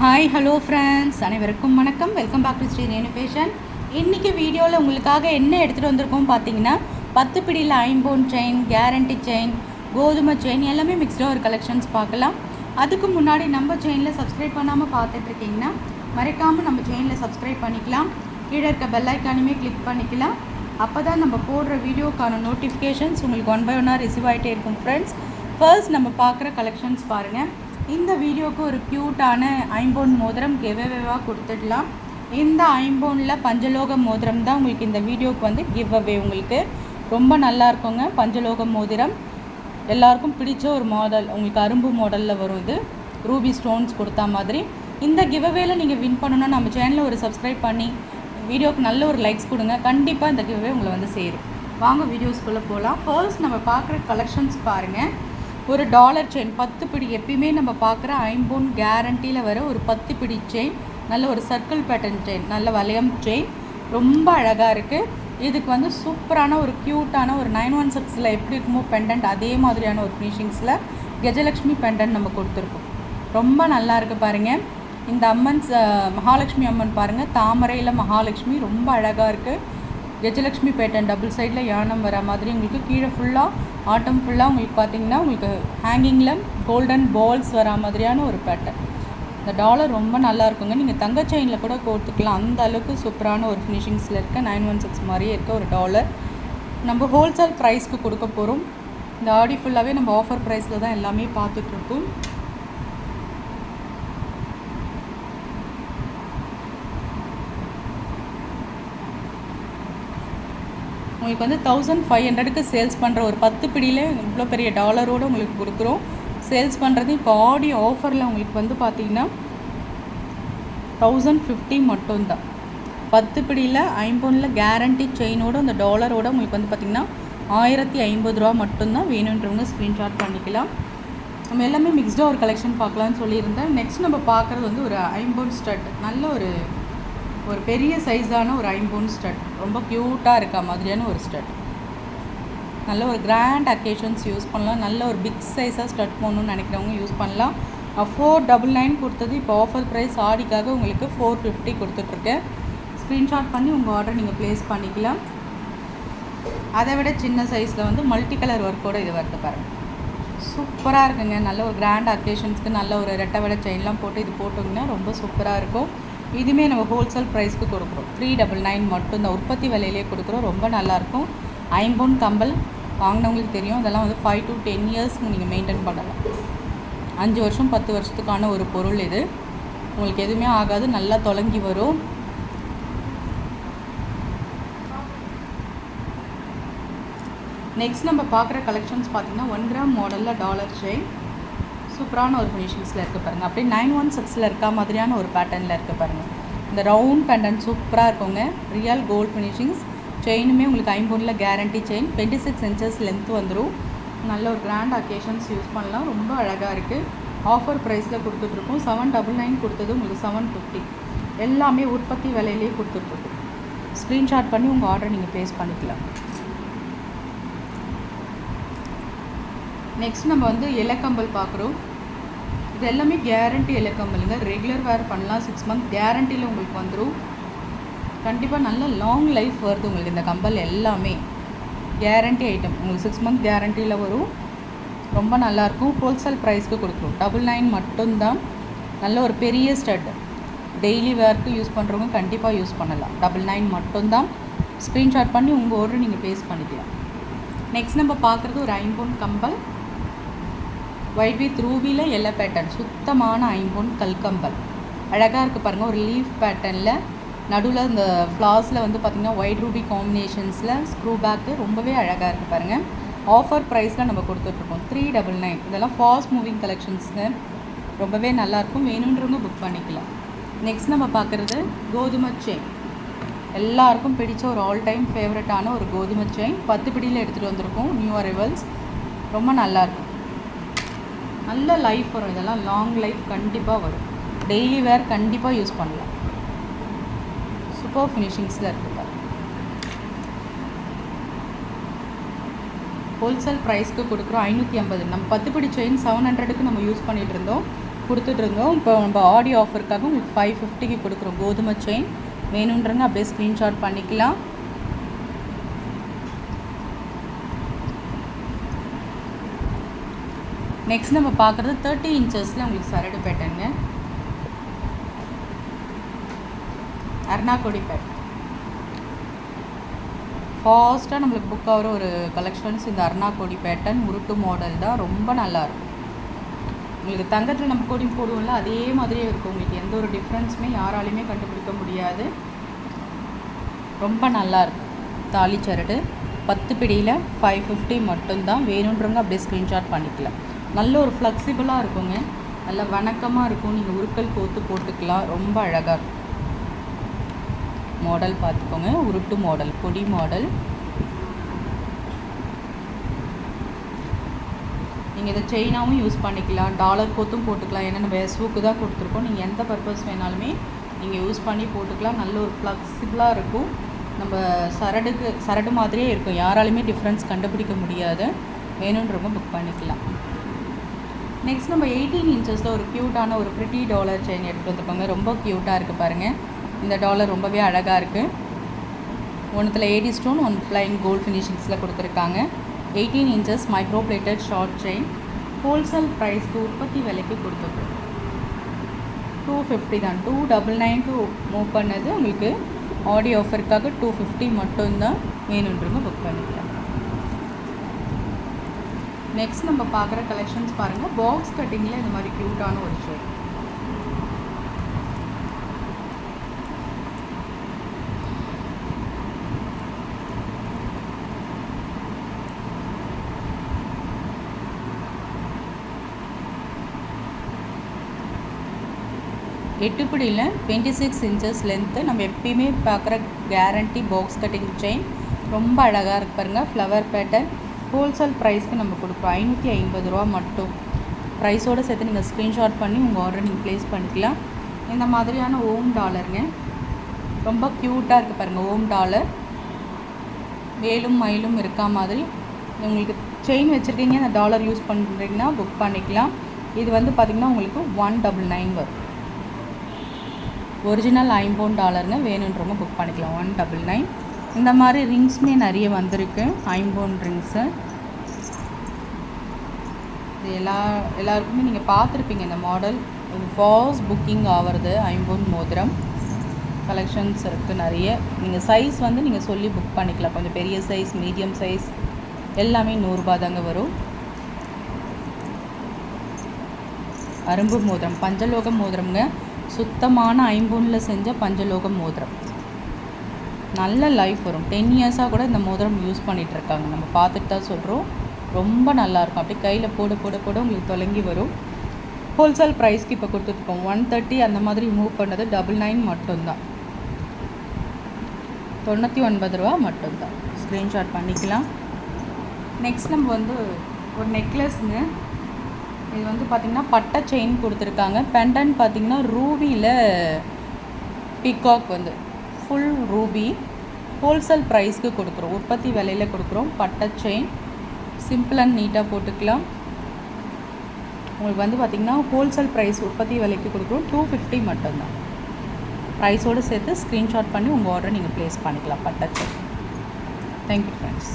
Hi hello friends அனைவருக்கும் வணக்கம். Welcome back to Sri ரேணுபேஷன் இன்றைக்கி வீடியோவில் உங்களுக்காக என்ன எடுத்துகிட்டு வந்திருக்கோம் பார்த்தீங்கன்னா பத்து பிடியில் ஐம்போன் செயின் கேரண்டி செயின் கோதுமை செயின் எல்லாமே மிக்ஸ்டாக ஒரு கலெக்ஷன்ஸ் பார்க்கலாம். அதுக்கு முன்னாடி நம்ம செயினில் சப்ஸ்கிரைப் பண்ணாமல் பார்த்துட்ருக்கீங்கன்னா மறைக்காமல் நம்ம செயினில் சப்ஸ்கிரைப் பண்ணிக்கலாம். கீழே இருக்க பெல் ஐக்கானுமே கிளிக் பண்ணிக்கலாம். அப்போ தான் நம்ம போடுற வீடியோக்கான நோட்டிஃபிகேஷன்ஸ் உங்களுக்கு ஒன் பை ஒன்னாக ரிசீவ் ஆகிட்டே இருக்கும் ஃப்ரெண்ட்ஸ் ஃபர்ஸ்ட் நம்ம பார்க்குற கலெக்ஷன்ஸ் பாருங்கள் இந்த வீடியோவுக்கு ஒரு க்யூட்டான ஐம்போன் மோதிரம் கிவ்அவேவாக கொடுத்துடலாம். இந்த ஐம்போனில் பஞ்சலோக மோதிரம் தான் உங்களுக்கு இந்த வீடியோவுக்கு வந்து கிவ் அவே உங்களுக்கு. ரொம்ப நல்லா இருக்குங்க பஞ்சலோக மோதிரம். எல்லாருக்கும் பிடிச்ச ஒரு மாடல் உங்களுக்கு அரும்பு மாடலில் வரும் இது. ரூபி ஸ்டோன்ஸ் கொடுத்தா மாதிரி. இந்த கிவ்அவேல நீங்கள் வின் பண்ணணும்னா நம்ம சேனலில் ஒரு சப்ஸ்கிரைப் பண்ணி வீடியோவுக்கு நல்ல ஒரு லைக்ஸ் கொடுங்க. கண்டிப்பாக இந்த கிவ்அவே உங்களை வந்து சேரும். வாங்க வீடியோஸ்குள்ளே போகலாம் ஃபர்ஸ்ட் நம்ம பார்க்குற கலெக்ஷன்ஸ் பாருங்கள் ஒரு டாலர் செயின் பத்து பிடி எப்பயுமே நம்ம பார்க்குற ஐம்போன் கேரண்டியில் வர ஒரு பத்து பிடி செயின் நல்ல ஒரு சர்க்கிள் பேட்டர்ன் செயின் நல்ல வளையம் செயின் ரொம்ப அழகாக இருக்குது இதுக்கு வந்து சூப்பரான ஒரு க்யூட்டான ஒரு நைன் ஒன் சிக்ஸில் எப்படி இருக்குமோ பெண்டன்ட் அதே மாதிரியான ஒரு ஃபினிஷிங்ஸில் கஜலக்ஷ்மி பெண்டன்ட் நம்ம கொடுத்துருக்கோம். ரொம்ப நல்லா இருக்குது பாருங்கள் இந்த அம்மன் ச- மகாலட்சுமி அம்மன் பாருங்கள் தாமரையில் மகாலட்சுமி ரொம்ப அழகாக இருக்குது கஜலக்ஷ்மி பேட்டன் டபுள் சைடில் யானம் வர மாதிரி உங்களுக்கு கீழே ஃபுல்லாக ஆட்டம் ஃபுல்லாக உங்களுக்கு பார்த்தீங்கன்னா உங்களுக்கு ஹேங்கிங்கில் கோல்டன் பால்ஸ் வரா மாதிரியான ஒரு பேட்டர்ன் இந்த டாலர் ரொம்ப நல்லா இருக்குங்க. நீங்கள் தங்க செயினில் கூட கோர்த்துக்கலாம் அந்த அளவுக்கு சூப்பரான ஒரு ஃபினிஷிங்ஸில் இருக்க நைன் ஒன் சிக்ஸ் மாதிரியே இருக்க ஒரு டாலர் நம்ம ஹோல்சேல் ப்ரைஸ்க்கு கொடுக்க போகிறோம் இந்த ஆடி ஃபுல்லாகவே நம்ம ஆஃபர் ப்ரைஸில் தான் எல்லாமே பார்த்துட்ருக்கோம் உங்களுக்கு வந்து தௌசண்ட் ஃபைவ் ஹண்ட்ரடுக்கு சேல்ஸ் பண்ணுற ஒரு பத்து பிடியில் இவ்வளோ பெரிய டாலரோடு உங்களுக்கு கொடுக்குறோம். சேல்ஸ் பண்ணுறது இப்போ ஆடி ஆஃபரில் உங்களுக்கு வந்து பார்த்தீங்கன்னா தௌசண்ட் ஃபிஃப்டி மட்டும்தான். பத்து பிடியில் ஐம்பொன்னில் கேரண்டி செயினோட அந்த டாலரோட உங்களுக்கு வந்து பார்த்திங்கன்னா ஆயிரத்தி ஐம்பது ரூபா மட்டும்தான் வேணுன்றவங்க ஸ்க்ரீன்ஷாட் பண்ணிக்கலாம். நம்ம எல்லாமே மிக்ஸ்டாக ஒரு கலெக்ஷன் பார்க்கலாம்னு சொல்லியிருந்தேன். நெக்ஸ்ட் நம்ம பார்க்குறது வந்து ஒரு ஐம்போன் ஸ்டட் நல்ல ஒரு ஒரு பெரிய சைஸான ஒரு ஐம்போன் ஸ்டட். ரொம்ப க்யூட்டாக இருக்க மாதிரியான ஒரு ஸ்டட். நல்ல ஒரு கிராண்ட் அக்கேஷன்ஸ் யூஸ் பண்ணலாம். நல்ல ஒரு பிக் சைஸாக ஸ்டட் போகணுன்னு நினைக்கிறவங்க யூஸ் பண்ணலாம். ஃபோர் டபுள் நைன் கொடுத்தது இப்போ ஆஃபர் ப்ரைஸ் ஆடிக்காக உங்களுக்கு ஃபோர் ஃபிஃப்டி கொடுத்துட்ருக்கேன். ஸ்க்ரீன்ஷாட் பண்ணி உங்கள் ஆர்டர் நீங்கள் ப்ளேஸ் பண்ணிக்கலாம். அதை விட சின்ன சைஸில் வந்து மல்டி கலர் ஒர்க்கோட இது வருது பாருங்கள் சூப்பராக இருக்குங்க. நல்ல ஒரு கிராண்ட் அக்கேஷன்ஸ்க்கு நல்ல ஒரு ரெட்டை விட செயின்லாம் போட்டு இது போட்டோங்கன்னா ரொம்ப சூப்பராக இருக்கும். இதுவுமே நம்ம ஹோல்சேல் ப்ரைஸ்க்கு கொடுக்குறோம். த்ரீ டபுள் நைன் மட்டும் இந்த உற்பத்தி விலையிலே கொடுக்குறோம். ரொம்ப நல்லாயிருக்கும் ஐம்பொன் கம்பல் வாங்கினவங்களுக்கு தெரியும். அதெல்லாம் வந்து ஃபைவ் டு டென் இயர்ஸ்க்கு நீங்கள் மெயின்டைன் பண்ணலாம். அஞ்சு வருஷம் பத்து வருஷத்துக்கான ஒரு பொருள் இது. உங்களுக்கு எதுவுமே ஆகாது. நல்லா தொலங்கி வரும். நெக்ஸ்ட் நம்ம பார்க்குற கலெக்ஷன்ஸ் பார்த்திங்கன்னா ஒன் கிராம் மாடலில் டாலர் செயின் சூப்பரான ஒரு ஃபினிஷிங்ஸில் இருக்குது பாருங்கள் அப்படியே நைன் ஒன் சிக்ஸில் இருக்கா மாதிரியான ஒரு பேட்டர்னில் இருக்குது பாருங்கள் இந்த ரவுண்ட் பேண்டன் சூப்பராக இருக்குங்க. ரியல் கோல்ட் ஃபினிஷிங்ஸ் செயினுமே உங்களுக்கு ஐம்பூரில் guarantee chain twenty six inches length வந்துடும் நல்ல ஒரு கிராண்ட் அக்கேஷன்ஸ் யூஸ் பண்ணலாம். ரொம்ப அழகாக இருக்குது ஆஃபர் ப்ரைஸில் கொடுத்துட்ருக்கோம். செவன் டபுள் நைன் கொடுத்தது உங்களுக்கு செவன் ஃபிஃப்டி எல்லாமே உற்பத்தி விலையிலேயே கொடுத்துட்ருக்கோம். ஸ்க்ரீன்ஷாட் பண்ணி உங்கள் ஆர்டர் நீங்கள் ப்ளேஸ் பண்ணிக்கலாம். நெக்ஸ்ட் நம்ம வந்து இலக்கம்பல் பார்க்குறோம். இது எல்லாமே கேரண்டி இலக்கம்பலுங்க ரெகுலர் வேர் பண்ணலாம் சிக்ஸ் மந்த் கேரண்டியில் உங்களுக்கு வந்துடும் கண்டிப்பாக நல்ல லாங் லைஃப் வருது உங்களுக்கு இந்த கம்பல் எல்லாமே. கேரண்டி ஐட்டம் உங்களுக்கு சிக்ஸ் மந்த் கேரண்டியில் வரும். ரொம்ப நல்லாயிருக்கும். ஹோல்சேல் ப்ரைஸ்க்கு கொடுக்குறோம் டபுள் நைன் மட்டும்தான். நல்ல ஒரு பெரிய ஸ்டட் டெய்லி வேர்க்கு யூஸ் பண்ணுறவங்க கண்டிப்பாக யூஸ் பண்ணலாம். டபுள் நைன் மட்டும்தான். ஸ்க்ரீன்ஷாட் பண்ணி உங்கள் ஆர்டர் நீங்கள் பேஸ் பண்ணிக்கலாம். நெக்ஸ்ட் நம்ம பார்க்குறது ஒரு ஐம்பொன் கம்பல். ஒயிட் வித் ரூபியில் எல்லோ பேட்டர்ன் சுத்தமான ஐம்பொன் கல்கம்பல். அழகாக இருக்குது பாருங்கள் ஒரு லீஃப் பேட்டர்னில் நடுவில் இந்த ஃப்ளாஸில் வந்து பார்த்திங்கன்னா ஒயிட் ரூபி காம்பினேஷன்ஸில் ஸ்க்ரூ பேக்கு ரொம்பவே அழகாக இருக்குது பாருங்கள் ஆஃபர் ப்ரைஸில் நம்ம கொடுத்துட்ருக்கோம். த்ரீ டபுள் நைன் இதெல்லாம் ஃபாஸ்ட் மூவிங் கலெக்ஷன்ஸுங்க ரொம்பவே நல்லாயிருக்கும் வேணுன்றவங்க புக் பண்ணிக்கலாம். நெக்ஸ்ட் நம்ம பார்க்குறது கோதுமை செயின் எல்லாருக்கும் பிடிச்ச ஒரு ஆல் டைம் ஃபேவரட்டான ஒரு கோதுமை செயின் பத்து பிடியில் எடுத்துகிட்டு வந்திருக்கோம். நியூ அரைவல்ஸ் ரொம்ப நல்லாயிருக்கும் நல்ல லைஃப் வரும். இதெல்லாம் லாங் லைஃப் கண்டிப்பாக வரும். டெய்லி வேர் கண்டிப்பாக யூஸ் பண்ணலாம். சூப்பர் ஃபினிஷிங்ஸில் இருக்குது ஹோல்சேல் ப்ரைஸ்க்கு கொடுக்குறோம். ஐநூற்றி ஐம்பது. நம்ம பத்து பிடி செயின் செவன் ஹண்ட்ரடுக்கு நம்ம யூஸ் பண்ணிகிட்டு இருந்தோம். கொடுத்துட்ருந்தோம் இப்போ நம்ம ஆடியோ ஆஃபருக்காக உங்களுக்கு ஃபைவ் ஃபிஃப்டிக்கு கொடுக்குறோம். கோதுமை செயின் வேணுன்றங்க அப்படியே ஸ்க்ரீன்ஷாட் பண்ணிக்கலாம். நெக்ஸ்ட் நம்ம பார்க்குறது தேர்ட்டி இன்ச்சஸில் உங்களுக்கு சரடு பேட்டர்னு அருணாக்கொடி பேட்டர்ன் ஃபாஸ்ட்டாக நம்மளுக்கு புக் ஆகிற ஒரு கலெக்ஷன்ஸ் இந்த அர்ணாக்கொடி பேட்டர்ன் உருட்டு மாடல் தான் ரொம்ப நல்லாயிருக்கும் உங்களுக்கு தங்கத்தில் நம்ம கொடி போடுவோம்ல அதே மாதிரியே இருக்கும். உங்களுக்கு எந்த ஒரு டிஃப்ரென்ஸுமே யாராலையுமே கண்டுபிடிக்க முடியாது. ரொம்ப நல்லாயிருக்கும் தாலி சரடு. பத்து பிடியில் ஃபைவ் ஃபிஃப்டி மட்டும்தான். வேணுன்றவங்க அப்படியே ஸ்க்ரீன்ஷாட் பண்ணிக்கலாம். நல்ல ஒரு ஃப்ளெக்சிபிளாக இருக்குங்க. நல்ல வணக்கமாக இருக்கும். நீங்கள் உருக்கல் கோத்து போட்டுக்கலாம். ரொம்ப அழகாக இருக்கும். மாடல் பார்த்துக்கோங்க. உருட்டு மாடல் கொடி மாடல் நீங்கள் இதை செயினாகவும் யூஸ் பண்ணிக்கலாம். டாலர் கோத்தும் போட்டுக்கலாம். ஏன்னா நம்ம எஸ்வுக்கு தான் கொடுத்துருக்கோம். நீங்கள் எந்த பர்பஸ் வேணாலுமே நீங்கள் யூஸ் பண்ணி போட்டுக்கலாம். நல்ல ஒரு ஃப்ளெக்சிபிளாக இருக்கும். நம்ம சரடுக்கு சரடு மாதிரியே இருக்கும். யாராலுமே டிஃப்ரென்ஸ் கண்டுபிடிக்க முடியாது. வேணுன்றவங்க புக் பண்ணிக்கலாம். நெக்ஸ்ட் நம்ம எயிட்டீன் இன்ச்சஸில் ஒரு க்யூட்டான ஒரு ப்ரிட்டி டாலர் செயின் எடுத்து வந்துருக்கோங்க. ரொம்ப க்யூட்டாக இருக்குது பாருங்கள் இந்த டாலர் ரொம்பவே அழகாக இருக்குது ஒன்றுத்தில் eighty stone one plain gold ஃபினிஷிங்ஸில் கொடுத்துருக்காங்க. Eighteen inches micro plated short chain wholesale ப்ரைஸ்க்கு உற்பத்தி விலைக்கு கொடுத்துருக்கோம். டூ ஃபிஃப்டி தான். டூ டபுள் நைன்க்கு மூவ் பண்ணது. உங்களுக்கு ஆடி ஆஃபருக்காக டூ ஃபிஃப்டி மட்டும்தான் வேணுன்றவங்க புக் பண்ணிக்கலாம். நெக்ஸ்ட் நம்ம பார்க்குற கலெக்ஷன்ஸ் பாருங்கள் பாக்ஸ் கட்டிங்கில் இந்த மாதிரி க்யூட்டான ஒரு ஷர்ட் எட்டுப்படியில் டுவெண்ட்டி சிக்ஸ் இன்ச்சஸ் லென்த்து நம்ம எப்பயுமே பார்க்குற கேரண்டி பாக்ஸ் கட்டிங் செயின் ரொம்ப அழகாக இருக்கு பாருங்கள் ஃப்ளவர் பேட்டர்ன் ஹோல்சேல் ப்ரைஸ்க்கு நம்ம கொடுக்குறோம் ஐநூற்றி ஐம்பது ரூபா மட்டும். ப்ரைஸோடு சேர்த்து நீங்கள் ஸ்க்ரீன்ஷாட் பண்ணி உங்கள் ஆர்டர் நீங்கள் ப்ளேஸ் பண்ணிக்கலாம். இந்த மாதிரியான ஓம் டாலருங்க ரொம்ப க்யூட்டாக இருக்குது பாருங்கள் ஓம் டாலர் வேலும் மயிலும் இருக்கா மாதிரி. உங்களுக்கு செயின் வச்சுருக்கீங்க அந்த டாலர் யூஸ் பண்ணுறீங்கன்னா புக் பண்ணிக்கலாம். இது வந்து பார்த்திங்கன்னா உங்களுக்கு ஒன் டபுள் நைன் வரும். ஒரிஜினல் ஐம்பவுன் டாலருங்க வேணுன்றவங்க புக் பண்ணிக்கலாம். ஒன் டபுள் நைன் இந்த மாதிரி ரிங்ஸ்மே நிறைய வந்திருக்கு. ஐம்போன் ரிங்ஸு. இது எல்லா எல்லாருக்குமே நீங்கள் பார்த்துருப்பீங்க இந்த மாடல். ஃபாஸ்ட் புக்கிங் ஆகிறது ஐம்போன் மோதிரம். கலெக்ஷன்ஸ் இருக்குது நிறைய. நீங்கள் சைஸ் வந்து நீங்கள் சொல்லி புக் பண்ணிக்கலாம். கொஞ்சம் பெரிய சைஸ் மீடியம் சைஸ் எல்லாமே நூறுரூபா தாங்க வரும். அரும்பு மோதிரம் பஞ்சலோகம் மோதிரம்ங்க. சுத்தமான ஐம்பொன்னில் செஞ்ச பஞ்சலோக மோதிரம். நல்ல லைஃப் வரும். டென் இயர்ஸாக கூட இந்த மோதிரம் யூஸ் பண்ணிகிட்ருக்காங்க நம்ம பார்த்துட்டு தான் சொல்கிறோம் ரொம்ப நல்லாயிருக்கும் அப்படியே கையில் போட போட போட உங்களுக்கு தொலங்கி வரும். ஹோல்சேல் ப்ரைஸ்க்கு இப்போ கொடுத்துட்ருக்கோம் ஒன் தேர்ட்டி அந்த மாதிரி மூவ் பண்ணது டபுள் நைன் மட்டும்தான். தொண்ணூற்றி ஒன்பது ரூபா மட்டும்தான். ஸ்க்ரீன்ஷாட் பண்ணிக்கலாம். நெக்ஸ்ட் நம்ம வந்து ஒரு நெக்லஸ்ங்க இது வந்து பார்த்திங்கன்னா பட்டை செயின் கொடுத்துருக்காங்க. பெண்டன் பார்த்திங்கன்னா ரூபியில் பிகாக் வந்து. ஃபுல் ரூபி ஹோல்சேல் ப்ரைஸ்க்கு கொடுக்குறோம். உற்பத்தி விலையில் கொடுக்குறோம். பட்டை செயின் சிம்பிள் அண்ட் நீட்டாக போட்டுக்கலாம். உங்களுக்கு வந்து பார்த்திங்கன்னா ஹோல்சேல் ப்ரைஸ் உற்பத்தி விலைக்கு கொடுக்குறோம். டூ ஃபிஃப்டி மட்டும்தான். ப்ரைஸோடு சேர்த்து ஸ்க்ரீன்ஷாட் பண்ணி உங்கள் ஆர்டரை நீங்கள் ப்ளேஸ் பண்ணிக்கலாம். பட்டை செயின் தேங்க்யூ ஃப்ரெண்ட்ஸ்